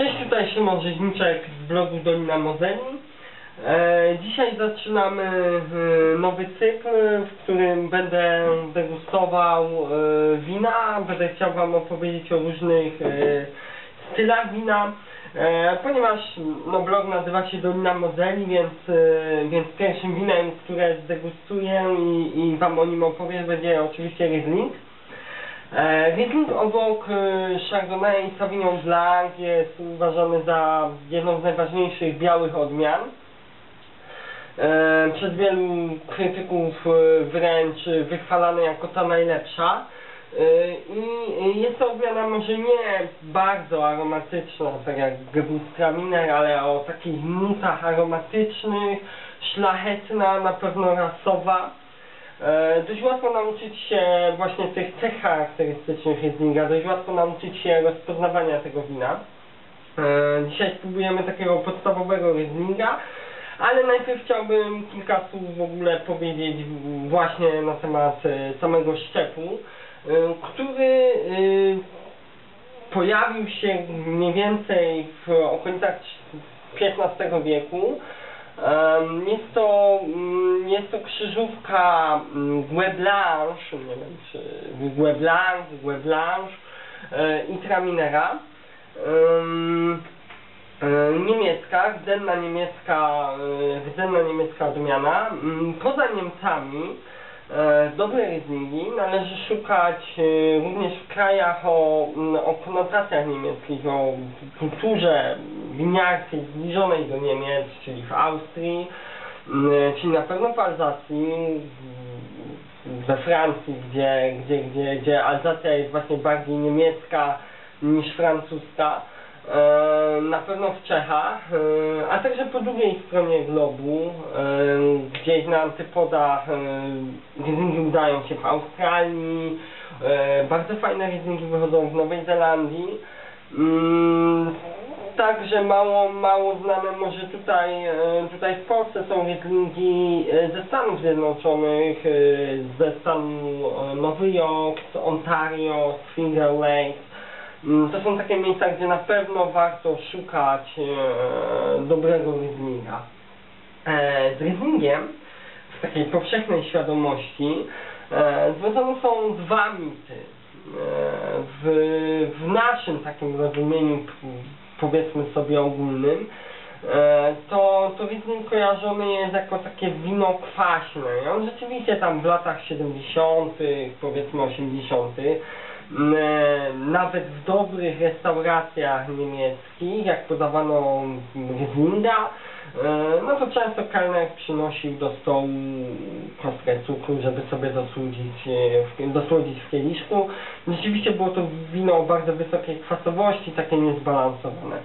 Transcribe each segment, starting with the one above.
Cześć, tutaj Szymon Rzeźniczek z blogu Dolina Mozeli. E, dzisiaj zaczynamy e, nowy cykl, w którym będę degustował e, wina. Będę chciał Wam opowiedzieć o różnych e, stylach wina. E, ponieważ no, blog nazywa się Dolina Mozeli, więc, e, więc pierwszym winem, które zdegustuję i, i Wam o nim opowiem będzie oczywiście Riesling. E, Riesling obok e, Chardonnay i Sauvignon Blanc jest uważany za jedną z najważniejszych białych odmian. E, przez wielu krytyków e, wręcz wychwalany jako ta najlepsza. I jest to odmiana może nie bardzo aromatyczna, tak jak Gewürztraminer, ale o takich nutach aromatycznych, szlachetna, na pewno rasowa. E, dość łatwo nauczyć się właśnie tych cech charakterystycznych Rieslinga, dość łatwo nauczyć się rozpoznawania tego wina. E, dzisiaj spróbujemy takiego podstawowego Rieslinga, ale najpierw chciałbym kilka słów w ogóle powiedzieć właśnie na temat e, samego szczepu, który pojawił się mniej więcej w okolicach XV wieku. Jest to, mm, jest to krzyżówka mm, Gue Blanche, nie wiem czy Gue Blanc, Gue Blanche e, i Traminera. Em, e, Niemiecka, rdzenna niemiecka, e, rdzenna niemiecka odmiana. Mm, Poza Niemcami e, dobre Rieslingi należy szukać e, również w krajach o, o konotacjach niemieckich, o kulturze winiarskiej zbliżonej do Niemiec, czyli w Austrii, mm, czyli na pewno w Alzacji, we Francji, gdzie, gdzie, gdzie, gdzie Alzacja jest właśnie bardziej niemiecka niż francuska. Na pewno w Czechach, a także po drugiej stronie globu, gdzieś na antypodach Rieslingi udają się w Australii, e, bardzo fajne Rieslingi wychodzą w Nowej Zelandii. Także mało, mało znane może tutaj, e, tutaj w Polsce są Rieslingi e, ze Stanów Zjednoczonych, e, ze stanu Nowy Jork, Ontario, Finger Lakes. Mm, To są takie miejsca, gdzie na pewno warto szukać dobrego Rieslinga. E, z Rieslingiem w takiej powszechnej świadomości związane są dwa mity. W, w naszym takim rozumieniu, powiedzmy sobie ogólnym, e, to, to Riesling kojarzony jest jako takie wino kwaśne. I on rzeczywiście tam w latach 70., powiedzmy 80., m, e, nawet w dobrych restauracjach niemieckich, jak podawano e, no to często kelner przynosił do stołu kostkę cukru, żeby sobie dosłudzić, e, w- w kieliszku. Rzeczywiście było to wino o bardzo wysokiej kwasowości, takie niezbalansowane.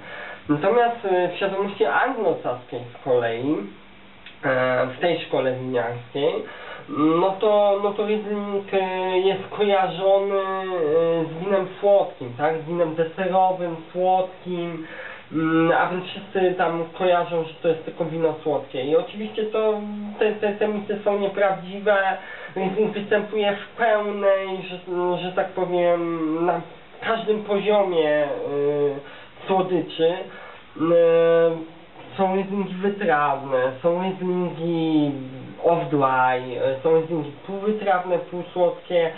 Natomiast e, w świadomości anglosaskiej z kolei, e, w tej szkole winiarskiej, no to, no to Riesling e, jest kojarzony e, z winem słodkim, tak? Z winem deserowym, słodkim, mm, a więc wszyscy tam kojarzą, że to jest tylko wino słodkie. I oczywiście to, te, te, te mity są nieprawdziwe. Występuje w pełnej, że, że tak powiem, na każdym poziomie e, słodyczy. E, są Rieslingi wytrawne, są Rieslingi off-dry, e, są Rieslingi półwytrawne, półsłodkie,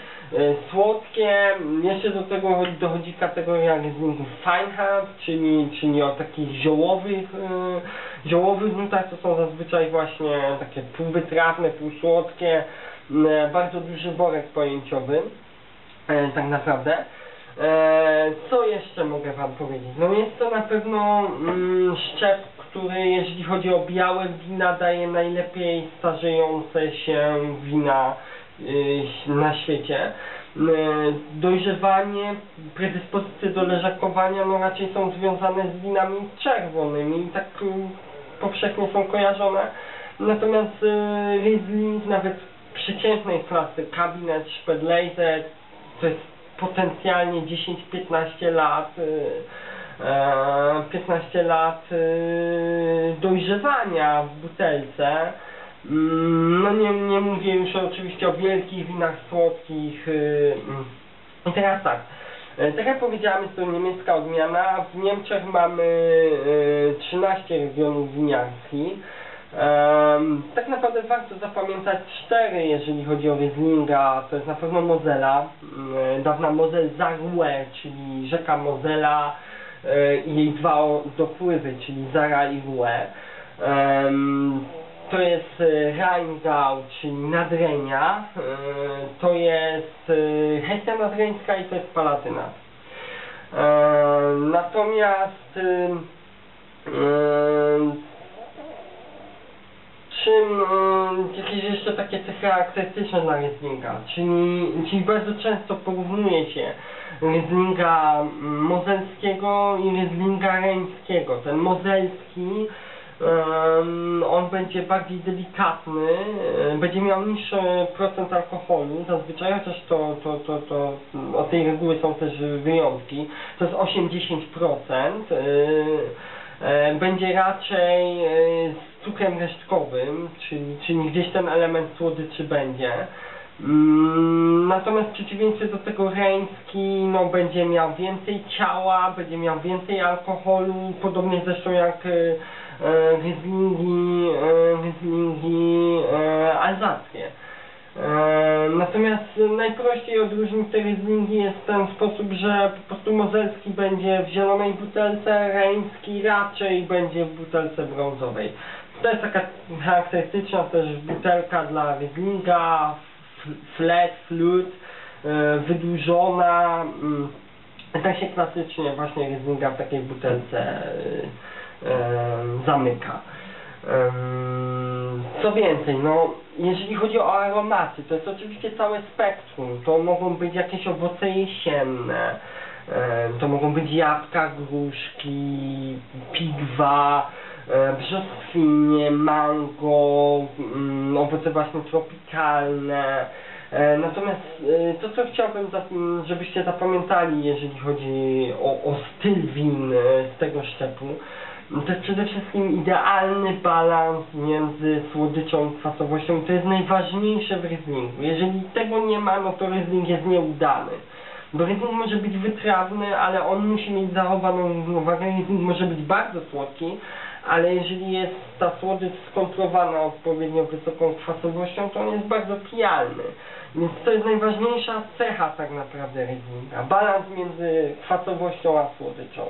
słodkie. Jeszcze do tego dochodzi kategoria Rieslingów Feinherb, czyli, czyli o takich ziołowych, e, ziołowych nutach, to są zazwyczaj właśnie takie półwytrawne, półsłodkie, e, bardzo duży worek pojęciowy, e, tak naprawdę. E, co jeszcze mogę Wam powiedzieć? No jest to na pewno szczep, który jeśli chodzi o białe wina daje najlepiej starzejące się wina na świecie. Y, dojrzewanie, predyspozycje do leżakowania no raczej są związane z winami czerwonymi, tak y, powszechnie są kojarzone. Natomiast y, Riesling nawet przeciętnej klasy, kabinet, Spätlese, to jest potencjalnie 10-15 lat, y, e, 15 lat y, dojrzewania w butelce. Mm, No nie, nie mówię już oczywiście o wielkich winach słodkich. I teraz tak, E, Tak jak powiedziałem, jest to niemiecka odmiana. W Niemczech mamy e, 13 regionów winiarskich. Tak naprawdę warto zapamiętać cztery, jeżeli chodzi o Rieslinga. To jest na pewno Mozela, mm, dawna Mosel Zarue, czyli rzeka Mozela e, i jej dwa dopływy, czyli Zara i Rue. To jest e, Rheingau, czyli Nadrenia, e, to jest e, Hesja Nadreńska i to jest Palatyna. E, natomiast czym jakieś jeszcze takie cechy charakterystyczne dla Rieslinga, czyli, czyli bardzo często porównuje się Rieslinga mozelskiego i Rieslinga reńskiego. Ten mozelski on będzie bardziej delikatny, e, będzie miał niższy procent alkoholu, zazwyczaj, chociaż to, to, to, to mm, od tej reguły są też wyjątki, to jest 8-10%, e, e, będzie raczej e, z cukrem resztkowym, czyli, czyli gdzieś ten element słodyczy będzie. Mm, Natomiast w przeciwieństwie do tego reński no, będzie miał więcej ciała, będzie miał więcej alkoholu, podobnie zresztą jak e, Rieslingi, e, Rieslingi e, alzackie. Natomiast najprościej odróżnić te Rieslingi jest w ten sposób, że po prostu mozelski będzie w zielonej butelce, reński raczej będzie w butelce brązowej. To jest taka charakterystyczna też butelka dla Rieslinga, f- flat, flut, wydłużona. mm, Tak się klasycznie właśnie Rieslinga w takiej butelce zamyka. Co więcej, no jeżeli chodzi o aromaty, to jest oczywiście całe spektrum. To mogą być jakieś owoce jesienne, to mogą być jabłka, gruszki, pigwa, brzoskwinie, mango, mm, owoce właśnie tropikalne. Natomiast e, to, co chciałbym, żebyście zapamiętali, jeżeli chodzi o, o styl win z tego szczepu, to jest przede wszystkim idealny balans między słodyczą i kwasowością. To jest najważniejsze w Rieslingu. Jeżeli tego nie ma, no to Riesling jest nieudany. Bo Riesling może być wytrawny, ale on musi mieć zachowaną równowagę. Riesling może być bardzo słodki, ale jeżeli jest ta słodycz skontrowana odpowiednio wysoką kwasowością, to on jest bardzo pijalny. Więc to jest najważniejsza cecha tak naprawdę Rieslinga. Balans między kwasowością a słodyczą.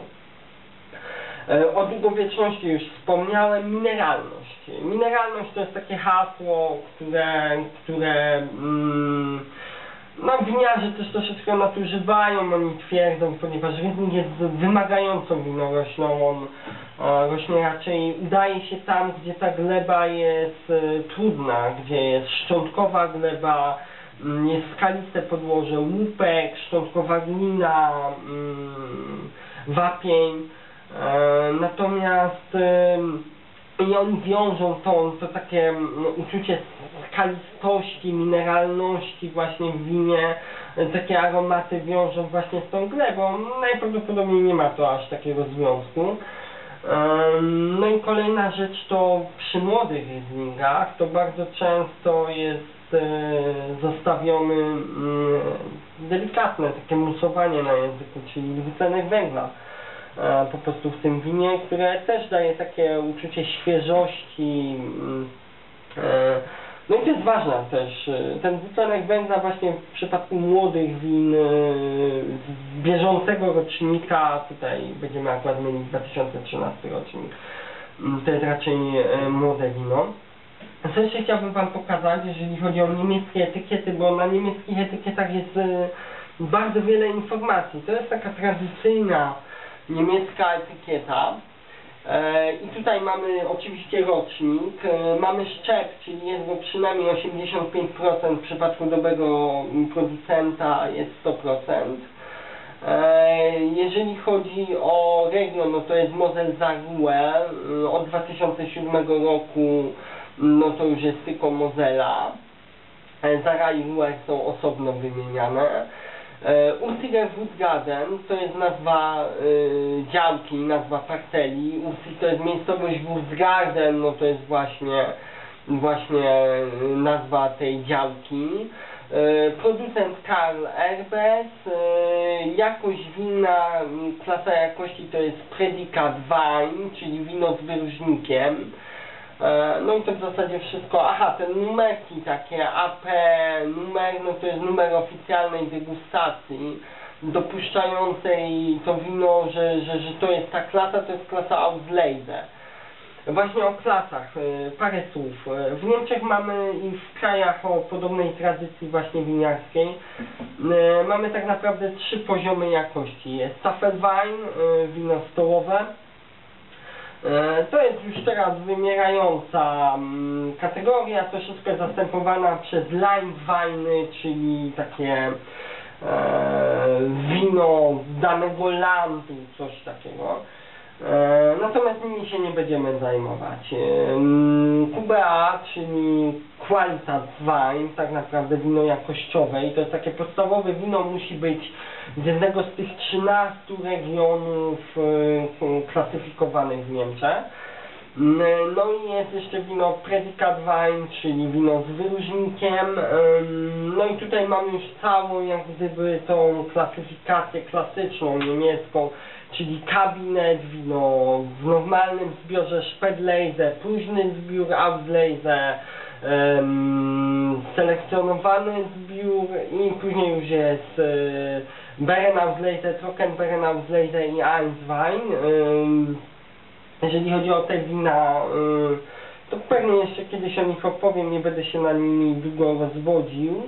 E, O długowieczności już wspomniałem, mineralność. Mineralność to jest takie hasło, które, które mm, no winiarze też troszeczkę nadużywają, oni twierdzą, ponieważ Riesling jest wymagającą winoroślą, on e, rośnie raczej, udaje się tam, gdzie ta gleba jest e, trudna, gdzie jest szczątkowa gleba, mm, jest skaliste podłoże, łupek, szczątkowa glina, mm, wapień. E, natomiast i oni wiążą to, to takie uczucie skalistości, mineralności właśnie w winie, takie aromaty wiążą właśnie z tą glebą. Najprawdopodobniej nie ma to aż takiego związku. No i kolejna rzecz to przy młodych Rieslingach to bardzo często jest e, zostawiony mm, delikatne takie musowanie na języku, czyli dwutlenek węgla po prostu w tym winie, które też daje takie uczucie świeżości. mm, e, No i to jest ważne też. e, Ten dwutlenek węgla właśnie w przypadku młodych win e, z bieżącego rocznika, tutaj będziemy akurat mieli 2013 rocznik, mm, to jest raczej e, młode wino. Co jeszcze chciałbym Wam pokazać, jeżeli chodzi o niemieckie etykiety, bo na niemieckich etykietach jest e, bardzo wiele informacji. To jest taka tradycyjna niemiecka etykieta. E, I tutaj mamy oczywiście rocznik, e, mamy szczep, czyli jest go przynajmniej 85%, w przypadku dobrego producenta jest 100%. E, Jeżeli chodzi o region, no to jest Mosel Zarue, od 2007 roku no to już jest tylko Mozela. Zara i Rue są osobno wymieniane. E, Urtiger Wutgarden to jest nazwa e, działki, nazwa parceli. Ursi to jest miejscowość Wutgarden, no to jest właśnie, właśnie e, nazwa tej działki. E, Producent Karl Erbes, e, jakość wina, klasa jakości to jest Predikat Wine, czyli wino z wyróżnikiem. E, No i to w zasadzie wszystko. Aha, te numerki takie AP numer, no to jest numer oficjalnej degustacji dopuszczającej to wino, że, że, że to jest ta klasa, to jest klasa Auslese. Właśnie o klasach, e, parę słów. E, W Niemczech mamy i w krajach o podobnej tradycji właśnie winiarskiej mamy tak naprawdę trzy poziomy jakości. Jest Tafelwein, wino stołowe. E, To jest już teraz wymierająca mm, kategoria, troszeczkę zastępowana przez Leinweiny, czyli takie e, wino danego landu, coś takiego. E, Natomiast nimi się nie będziemy zajmować. E, mm, QBA, czyli Qualitat Wine, tak naprawdę wino jakościowe i to jest takie podstawowe wino musi być z jednego z tych 13 regionów e, klasyfikowanych w Niemczech. Mm, No i jest jeszcze wino Predikat Wine, czyli wino z wyróżnikiem. No i tutaj mamy już całą jak gdyby tą klasyfikację klasyczną niemiecką, czyli kabinet, wino w normalnym zbiorze Spätlese, późny zbiór Auslese, ym, selekcjonowany zbiór i później już jest y, Berenauslese, Trockenberenauslese i Einswein. Ym, jeżeli chodzi o te wina, y, to pewnie jeszcze kiedyś o nich opowiem, nie będę się na nimi długo rozwodził.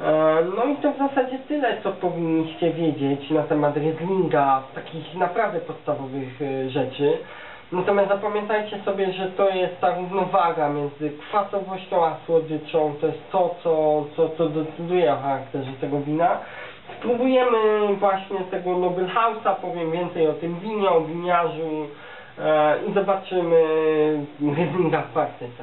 E, No i to w zasadzie tyle, co powinniście wiedzieć na temat Rieslinga, takich naprawdę podstawowych y, rzeczy. Natomiast zapamiętajcie sobie, że to jest ta równowaga między kwasowością a słodyczą, to jest to, co, co, co decyduje o charakterze tego wina. Spróbujemy właśnie tego Nobel House'a, powiem więcej o tym winie, o winiarzu e, i zobaczymy Rieslinga w praktyce.